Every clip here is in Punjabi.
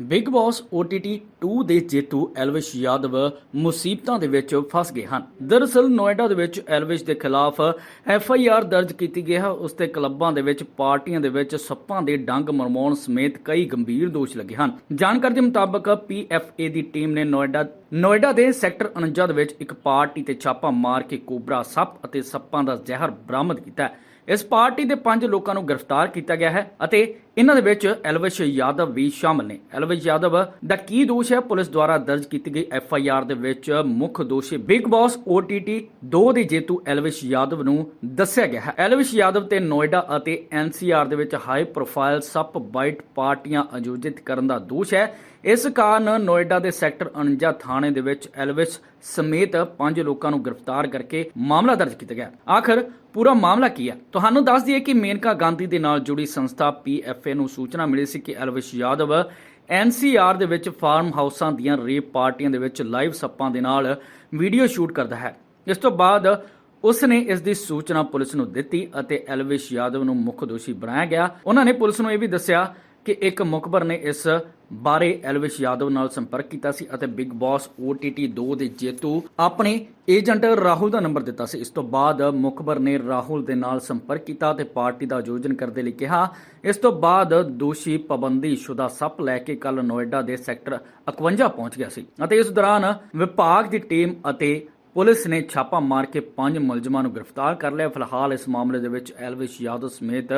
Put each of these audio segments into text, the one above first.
ਬਿਗ ਬਾਸ OTT 2 ਦੇ ਜੇਤੂ ਐਲਵਿਸ਼ ਯਾਦਵ ਮੁਸੀਬਤਾਂ ਦੇ ਵਿੱਚ ਫਸ ਗਏ ਹਨ। ਦਰਅਸਲ, ਨੋਇਡਾ ਦੇ ਵਿੱਚ ਐਲਵਿਸ਼ ਦੇ ਖਿਲਾਫ ਐਫ ਦਰਜ ਕੀਤੀ ਗਈ ਹੈ। ਉਸ ਤੇ ਕਲੱਬਾਂ ਦੇ ਵਿੱਚ ਪਾਰਟੀਆਂ ਦੇ ਵਿੱਚ ਸੱਪਾਂ ਦੇ ਡੰਗ ਮਰਵਾਉਣ ਸਮੇਤ ਕਈ ਗੰਭੀਰ ਦੋਸ਼ ਲੱਗੇ ਹਨ। ਜਾਣਕਾਰੀ ਦੇ ਮੁਤਾਬਕ ਪੀਐਫਏ ਦੀ ਟੀਮ ਨੇ ਨੋਇਡਾ ਨੋਇਡਾ ਦੇ ਸੈਕਟਰ 49 ਦੇ ਵਿੱਚ ਇੱਕ ਪਾਰਟੀ ਤੇ ਛਾਪਾ ਮਾਰ ਕੇ ਕੋਬਰਾ, ਸੱਪ ਅਤੇ ਸੱਪਾਂ ਦਾ ਜ਼ਹਿਰ ਬਰਾਮਦ ਕੀਤਾ ਹੈ। ਇਸ ਪਾਰਟੀ ਦੇ ਪੰਜ ਲੋਕਾਂ ਨੂੰ ਗ੍ਰਿਫਤਾਰ ਕੀਤਾ ਗਿਆ ਹੈ ਅਤੇ ਇਹਨਾਂ ਦੇ ਵਿੱਚ ਐਲਵਿਸ਼ ਯਾਦਵ ਵੀ ਸ਼ਾਮਲ ਨੇ। ਐਲਵਿਸ਼ ਯਾਦਵ, ਦਾ ਕੀ ਦੋਸ਼ ਹੈ? ਪੁਲਿਸ ਦੁਆਰਾ ਦਰਜ ਕੀਤੀ ਗਈ ਐਫ ਆਈ ਆਰ ਦੇ ਵਿੱਚ ਮੁੱਖ ਦੋਸ਼ੀ ਬਿਗ ਬਾਸ OTT 2 ਦੇ ਜੇਤੂ ਐਲਵਿਸ਼ ਯਾਦਵ ਨੂੰ ਦੱਸਿਆ ਗਿਆ ਹੈ। ਐਲਵਿਸ਼ ਯਾਦਵ ਤੇ ਨੋਇਡਾ ਅਤੇ ਐਨਸੀਆਰ ਦੇ ਵਿੱਚ ਹਾਈ ਪ੍ਰੋਫਾਈਲ ਸੱਪ ਬਾਈਟ ਪਾਰਟੀਆਂ ਆਯੋਜਿਤ ਕਰਨ ਦਾ ਦੋਸ਼ ਹੈ। ਇਸ ਕਾਰਨ ਨੋਇਡਾ ਦੇ ਸੈਕਟਰ 49 ਥਾਣੇ ਦੇ ਵਿੱਚ ਐਲਵਿਸ ਸਮੇਤ ਪੰਜ ਲੋਕਾਂ ਨੂੰ ਗ੍ਰਿਫਤਾਰ ਕਰਕੇ ਮਾਮਲਾ ਦਰਜ ਕੀਤਾ ਗਿਆ। ਆਖਰ ਪੂਰਾ ਮਾਮਲਾ ਕੀ ਹੈ? ਤੁਹਾਨੂੰ ਦੱਸ ਦਈਏ ਕਿ ਮੇਨਕਾ ਗਾਂਧੀ ਦੇ ਨਾਲ ਜੁੜੀ ਸੰਸਥਾ ਪੀਐਫਏ ਨੂੰ ਸੂਚਨਾ ਮਿਲੀ ਸੀ ਕਿ ਐਲਵਿਸ਼ ਯਾਦਵ ਐਨਸੀਆਰ ਦੇ ਵਿੱਚ ਫਾਰਮ ਹਾਊਸਾਂ ਦੀਆਂ ਰੇਪ ਪਾਰਟੀਆਂ ਦੇ ਵਿੱਚ ਲਾਈਵ ਸੱਪਾਂ ਦੇ ਨਾਲ ਵੀਡੀਓ ਸ਼ੂਟ ਕਰਦਾ ਹੈ। ਇਸ ਤੋਂ ਬਾਅਦ ਉਸ ਨੇ ਇਸ ਦੀ ਸੂਚਨਾ ਪੁਲਿਸ ਨੂੰ ਦਿੱਤੀ ਅਤੇ ਐਲਵਿਸ਼ ਯਾਦਵ ਨੂੰ ਮੁੱਖ ਦੋਸ਼ੀ ਬਣਾਇਆ ਗਿਆ। ਉਹਨਾਂ ਨੇ ਪੁਲਿਸ ਨੂੰ ਇਹ ਵੀ ਦੱਸਿਆ ਕਿ ਇੱਕ ਮੁਖਬਰ ਨੇ ਇਸ ਬਾਰੇ ਐਲਵਿਸ਼ ਯਾਦਵ ਨਾਲ ਸੰਪਰਕ ਕੀਤਾ ਸੀ ਅਤੇ ਬਿਗ ਬਾਸ OTT 2 ਦੇ ਜੇਤੂ ਆਪਣੇ ਏਜੰਟ ਰਾਹੁਲ ਦਾ ਨੰਬਰ ਦਿੱਤਾ ਸੀ। ਇਸ ਤੋਂ ਬਾਅਦ ਮੁਖਬਰ ਨੇ ਰਾਹੁਲ ਦੇ ਨਾਲ ਸੰਪਰਕ ਕੀਤਾ ਤੇ ਪਾਰਟੀ ਦਾ ਆਯੋਜਨ ਕਰਨ ਲਈ ਕਿਹਾ। ਇਸ ਤੋਂ ਬਾਅਦ ਦੋਸ਼ੀ ਪਾਬੰਦੀ ਸ਼ੁਦਾ ਸੱਪ ਲੈ ਕੇ ਕੱਲ ਨੋਇਡਾ ਦੇ ਸੈਕਟਰ 51 ਪਹੁੰਚ ਗਿਆ ਸੀ ਅਤੇ ਇਸ ਦੌਰਾਨ ਵਿਭਾਗ ਦੀ ਟੀਮ ਅਤੇ ਪੁਲਿਸ ਨੇ ਛਾਪਾ ਮਾਰ ਕੇ ਪੰਜ ਮੁਲਜ਼ਮਾਂ ਨੂੰ ਗ੍ਰਿਫਤਾਰ ਕਰ ਲਿਆ। ਫਿਲਹਾਲ ਇਸ ਮਾਮਲੇ ਦੇ ਵਿੱਚ ਐਲਵਿਸ਼ ਯਾਦਵ ਸਮੇਤ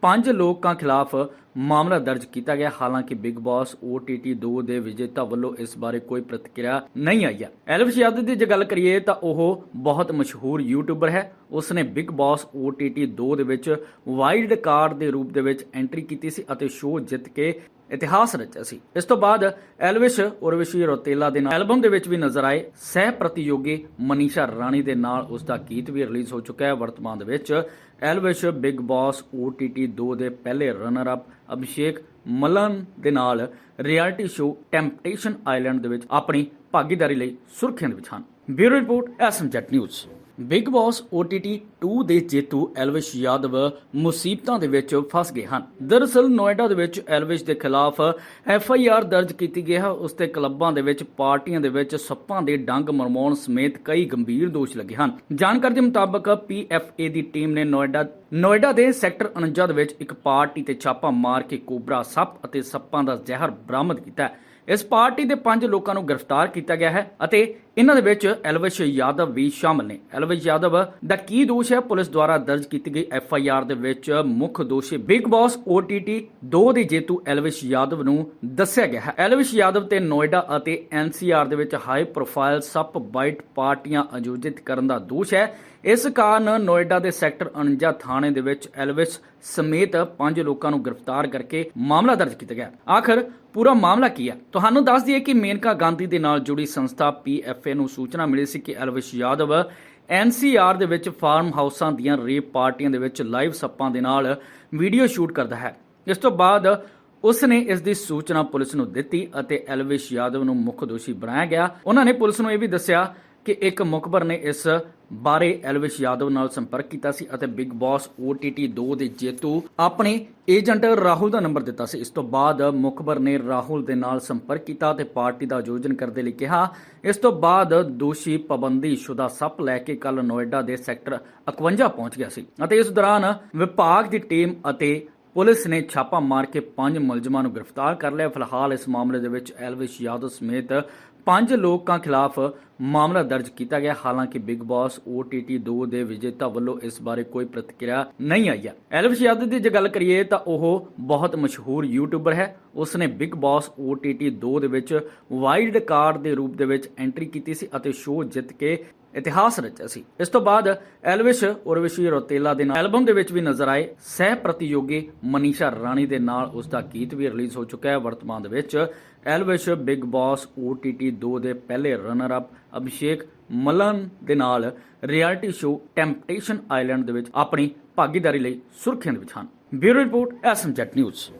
ਪੰਜ ਲੋਕਾਂ ਖਿਲਾਫ ਮਾਮਲਾ ਦਰਜ ਕੀਤਾ ਗਿਆ। ਹਾਲਾਂਕਿ ਬਿਗ ਬਾਸ OTT 2 ਦੇ ਵਿਜੇਤਾ ਵੱਲੋਂ ਇਸ ਬਾਰੇ ਕੋਈ ਪ੍ਰਤੀਕਿਰਿਆ ਨਹੀਂ ਆਈ ਹੈ। ਐਲਵਿਸ਼ ਯਾਦਵ ਦੀ ਜੇ ਗੱਲ ਕਰੀਏ ਤਾਂ ਉਹ ਬਹੁਤ ਮਸ਼ਹੂਰ ਯੂਟਿਊਬਰ ਹੈ। ਉਸ ਨੇ ਬਿਗ ਬਾਸ OTT 2 ਦੇ ਵਿੱਚ ਵਾਈਲਡ ਕਾਰਡ ਦੇ ਰੂਪ ਦੇ ਵਿੱਚ ਐਂਟਰੀ ਕੀਤੀ ਸੀ ਅਤੇ ਸ਼ੋਅ ਜਿੱਤ ਕੇ ਇਤਿਹਾਸ ਰਚਿਆ ਸੀ ਇਸ ਤੋਂ ਬਾਅਦ ਐਲਵਿਸ਼ ਉਰਵਿਸ਼ੀ ਰੋਤੇਲਾ ਦੇ ਨਾਲ ਐਲਬਮ ਦੇ ਵਿੱਚ ਵੀ ਨਜ਼ਰ ਆਏ। ਸਹਿ ਪ੍ਰਤੀਯੋਗੀ ਮਨੀਸ਼ਾ ਰਾਣੀ ਦੇ ਨਾਲ ਉਸ ਦਾ ਗੀਤ ਵੀ ਰਿਲੀਜ਼ ਹੋ ਚੁੱਕਾ ਹੈ। ਵਰਤਮਾਨ ਦੇ ਵਿੱਚ ਐਲਵਿਸ਼ ਬਿਗ ਬਾਸ OTT 2 ਦੇ ਪਹਿਲੇ ਰਨਰ ਅਪ ਅਭਿਸ਼ੇਕ ਮਲਨ ਦੇ ਨਾਲ ਰਿਐਲਿਟੀ ਸ਼ੋਅ ਟੈਂਪਟੇਸ਼ਨ ਆਈਲੈਂਡ ਦੇ ਵਿੱਚ ਆਪਣੀ ਭਾਗੀਦਾਰੀ ਲਈ ਸੁਰਖੀਆਂ ਦੇ ਵਿੱਚ ਹਨ। ਬਿਊਰੋ ਰਿਪੋਰਟ ਐਸਐਮਜੈਟ ਨਿਊਜ਼। ਬਿਗ ਬਾਸ OTT 2 ਦੇ ਜੇਤੂ ਐਲਵਿਸ਼ ਯਾਦਵ ਮੁਸੀਬਤਾਂ ਦੇ ਵਿੱਚ ਫਸ ਗਏ ਹਨ। ਦਰਅਸਲ ਨੋਇਡਾ ਦੇ ਵਿੱਚ ਐਲਵਿਸ਼ ਦੇ ਖਿਲਾਫ ਐਫ ਆਈ ਆਰ ਦਰਜ ਕੀਤੀ ਗਈ ਹੈ। ਉਸ ਤੇ ਕਲੱਬਾਂ ਦੇ ਵਿੱਚ, ਪਾਰਟੀਆਂ ਦੇ ਵਿੱਚ ਸੱਪਾਂ ਦੇ ਡੰਗ ਮਰਵਾਉਣ ਸਮੇਤ ਕਈ ਗੰਭੀਰ ਦੋਸ਼ ਲੱਗੇ ਹਨ। ਜਾਣਕਾਰੀ ਦੇ ਮੁਤਾਬਕ ਪੀਐਫਏ ਦੀ ਟੀਮ ਨੇ ਨੋਇਡਾ ਨੋਇਡਾ ਦੇ ਸੈਕਟਰ 49 ਦੇ ਵਿੱਚ ਇੱਕ ਪਾਰਟੀ ਤੇ ਛਾਪਾ ਮਾਰ ਕੇ ਕੋਬਰਾ ਸੱਪ ਅਤੇ ਸੱਪਾਂ ਦਾ ਜ਼ਹਿਰ ਬਰਾਮਦ ਕੀਤਾ ਹੈ। ਇਸ ਪਾਰਟੀ ਦੇ ਪੰਜ ਲੋਕਾਂ ਨੂੰ ਗ੍ਰਿਫਤਾਰ ਕੀਤਾ ਗਿਆ ਹੈ ਅਤੇ ਇਹਨਾਂ ਦੇ ਵਿੱਚ ਐਲਵਿਸ਼ ਯਾਦਵ ਵੀ ਸ਼ਾਮਲ ਨੇ। ਐਲਵਿਸ਼ ਯਾਦਵ ਦਾ ਕੀ ਦੋਸ਼ ਹੈ? ਪੁਲਿਸ ਦੁਆਰਾ ਦਰਜ ਕੀਤੀ ਗਈ ਐਫ ਆਈ ਆਰ ਦੇ ਵਿੱਚ ਮੁੱਖ ਦੋਸ਼ੀ ਬਿਗ ਬਾਸ OTT 2 ਦੇ ਜੇਤੂ ਐਲਵਿਸ਼ ਯਾਦਵ ਨੂੰ ਦੱਸਿਆ ਗਿਆ ਹੈ। ਐਲਵਿਸ਼ ਯਾਦਵ ਤੇ ਨੋਇਡਾ ਅਤੇ ਐਨਸੀਆਰ ਦੇ ਵਿੱਚ ਹਾਈ ਪ੍ਰੋਫਾਈਲ ਸੱਪ ਬਾਈਟ ਪਾਰਟੀਆਂ ਆਯੋਜਿਤ ਕਰਨ ਦਾ ਦੋਸ਼ ਹੈ। ਇਸ ਕਾਰਨ ਨੋਇਡਾ ਦੇ ਸੈਕਟਰ 49 ਥਾਣੇ ਦੇ ਵਿੱਚ ਐਲਵਿਸ ਸਮੇਤ ਪੰਜ ਲੋਕਾਂ ਨੂੰ ਗ੍ਰਿਫਤਾਰ ਕਰਕੇ ਮਾਮਲਾ ਦਰਜ ਕੀਤਾ ਗਿਆ। ਆਖਰ ਪੂਰਾ ਮਾਮਲਾ ਕੀ ਹੈ? ਤੁਹਾਨੂੰ ਦੱਸ ਦਈਏ ਕਿ ਮੇਨਕਾ ਗਾਂਧੀ ਦੇ ਨਾਲ ਜੁੜੀ ਸੰਸਥਾ ਪੀਐਫਏ ਨੂੰ ਸੂਚਨਾ ਮਿਲੀ ਸੀ ਕਿ ਅਲਵਿਸ਼ ਯਾਦਵ ਐਨਸੀਆਰ ਦੇ ਵਿੱਚ ਫਾਰਮ ਹਾਊਸਾਂ ਦੀਆਂ ਰੇਪ ਪਾਰਟੀਆਂ ਦੇ ਵਿੱਚ ਲਾਈਵ ਸੱਪਾਂ ਦੇ ਨਾਲ ਵੀਡੀਓ ਸ਼ੂਟ ਕਰਦਾ ਹੈ। ਇਸ ਤੋਂ ਬਾਅਦ ਉਸ ਨੇ ਇਸ ਦੀ ਸੂਚਨਾ ਪੁਲਿਸ ਨੂੰ ਦਿੱਤੀ ਅਤੇ ਐਲਵਿਸ਼ ਯਾਦਵ ਨੂੰ ਮੁੱਖ ਦੋਸ਼ੀ ਬਣਾਇਆ ਗਿਆ। ਉਹਨਾਂ ਨੇ ਪੁਲਿਸ ਨੂੰ ਇਹ ਵੀ ਦੱਸਿਆ ਕਿ ਇੱਕ ਮੁਖਬਰ ਨੇ ਇਸ ਬਾਰੇ ਐਲਵਿਸ਼ ਯਾਦਵ ਨਾਲ ਸੰਪਰਕ ਕੀਤਾ ਸੀ ਅਤੇ ਬਿਗ ਬਾਸ OTT 2 ਦੇ ਜੇਤੂ ਆਪਣੇ ਏਜੰਟ ਰਾਹੁਲ ਦਾ ਨੰਬਰ ਦਿੱਤਾ ਸੀ। ਇਸ ਤੋਂ ਬਾਅਦ ਮੁਖਬਰ ਨੇ ਰਾਹੁਲ ਦੇ ਨਾਲ ਸੰਪਰਕ ਕੀਤਾ ਤੇ ਪਾਰਟੀ ਦਾ ਆਯੋਜਨ ਕਰਨ ਲਈ ਕਿਹਾ। ਇਸ ਤੋਂ ਬਾਅਦ ਦੋਸ਼ੀ ਪਾਬੰਦੀ ਸ਼ੁਦਾ ਸੱਪ ਲੈ ਕੇ ਕੱਲ ਨੋਇਡਾ ਦੇ ਸੈਕਟਰ 51 ਪਹੁੰਚ ਗਿਆ ਸੀ ਅਤੇ ਇਸ ਦੌਰਾਨ ਵਿਭਾਗ ਦੀ ਟੀਮ ਅਤੇ ਪੁਲਿਸ ਨੇ ਛਾਪਾ ਮਾਰ ਕੇ ਪੰਜ ਮੁਲਜ਼ਮਾਂ ਨੂੰ ਗ੍ਰਿਫਤਾਰ ਕਰ ਲਿਆ। ਫਿਲਹਾਲ ਇਸ ਮਾਮਲੇ ਦੇ ਵਿੱਚ ਐਲਵਿਸ਼ ਯਾਦਵ ਸਮੇਤ ਪੰਜ ਲੋਕਾਂ ਖਿਲਾਫ ਮਾਮਲਾ ਦਰਜ ਕੀਤਾ ਗਿਆ। ਹਾਲਾਂਕਿ ਬਿਗ ਬਾਸ OTT 2 ਦੇ ਵਿਜੇਤਾ ਵੱਲੋਂ ਇਸ ਬਾਰੇ ਕੋਈ ਪ੍ਰਤੀਕਿਰਿਆ ਨਹੀਂ ਆਈ ਹੈ। ਐਲਵਿਸ਼ ਯਾਦਵ ਦੀ ਜੇ ਗੱਲ ਕਰੀਏ ਤਾਂ ਉਹ ਬਹੁਤ ਮਸ਼ਹੂਰ ਯੂਟਿਊਬਰ ਹੈ। ਉਸ ਨੇ ਬਿਗ ਬਾਸ OTT 2 ਦੇ ਵਿੱਚ ਵਾਈਲਡ ਕਾਰਡ ਦੇ ਰੂਪ ਦੇ ਵਿੱਚ ਐਂਟਰੀ ਕੀਤੀ ਸੀ ਅਤੇ ਸ਼ੋਅ ਜਿੱਤ ਕੇ ਇਤਿਹਾਸ ਰਚਿਆ ਸੀ। ਇਸ ਤੋਂ ਬਾਅਦ ਐਲਵਿਸ਼ ਉਰਵਿਸ਼ੀ ਰੋਤੇਲਾ ਦੇ ਨਾਲ ਐਲਬਮ ਦੇ ਵਿੱਚ ਵੀ ਨਜ਼ਰ ਆਏ। ਸਹਿ ਪ੍ਰਤੀਯੋਗੀ ਮਨੀਸ਼ਾ ਰਾਣੀ ਦੇ ਨਾਲ ਉਸ ਦਾ ਗੀਤ ਵੀ ਰਿਲੀਜ਼ ਹੋ ਚੁੱਕਾ ਹੈ। ਵਰਤਮਾਨ ਦੇ ਵਿੱਚ ਐਲਵਿਸ਼ ਬਿਗ ਬਾਸ OTT 2 ਦੇ ਪਹਿਲੇ ਰਨਰ ਅਪ ਅਭਿਸ਼ੇਕ ਮਲਨ ਦੇ ਨਾਲ ਰਿਐਲਿਟੀ ਸ਼ੋਅ ਟੈਂਪਟੇਸ਼ਨ ਆਈਲੈਂਡ ਦੇ ਵਿੱਚ ਆਪਣੀ ਭਾਗੀਦਾਰੀ ਲਈ ਸੁਰਖੀਆਂ ਦੇ ਵਿੱਚ ਹਨ। ਬਿਊਰੋ ਰਿਪੋਰਟ ਐਸਐਮਜੈਟ ਨਿਊਜ਼।